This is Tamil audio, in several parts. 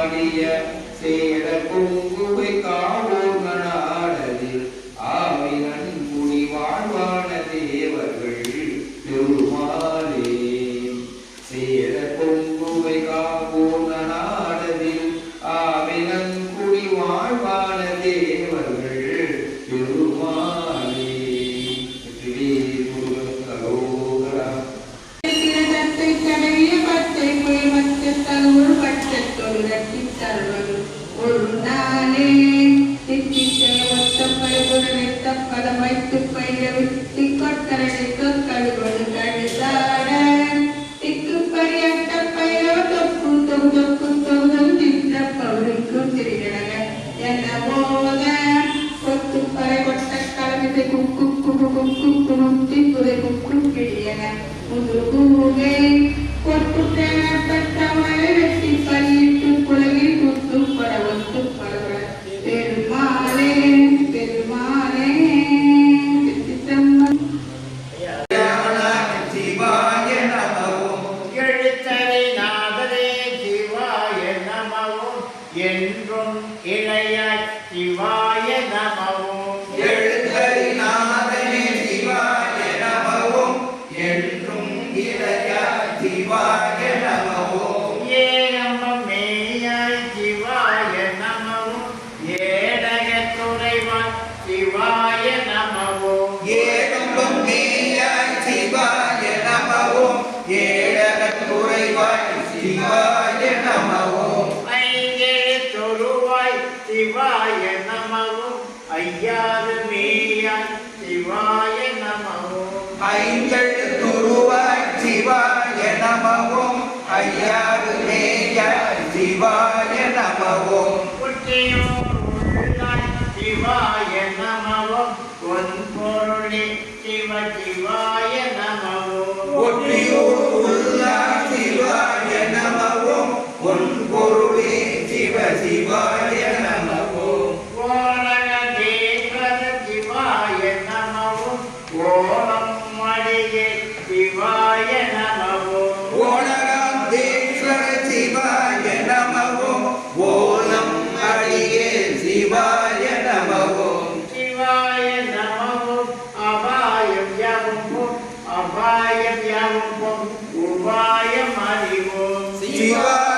பாடிய சேடக்கும் என்றும் இளைய சிவாய நமவும். எழுந்தரிநாதனே சிவாய நமவும். என்றும் இளைய சிவாய நமவும். ஏழம மேயாய் சிவாய நமவும். ஏடக துறைவா சிவாய நமவும். ஏழம மேயாய் ஐயாறு மேய சிவாய நமவோம். புற்றியும் శివాయ నమో శివాయ నమో అభాయ వ్యాపము అభాయ వ్యాపము ఉపాయ మరివో శివాయ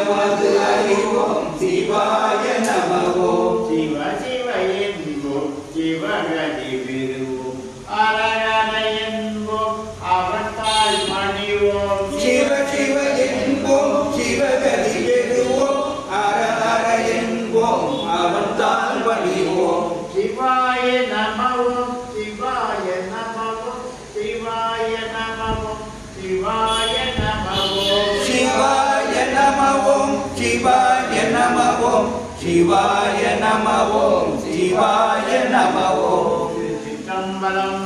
பகவது அறிவோம் சிவாய நமவோம் சிவ சிவ என்போம் சிவகதி பெறுவோம் அரண என்போம் அவத்தால் பணிவோம் சிவ சிவ என்போம் சிவாய நம நம ஓம் சிவாய நம ஓம் சிவாய நம ஓம் சிற்றம்பலம்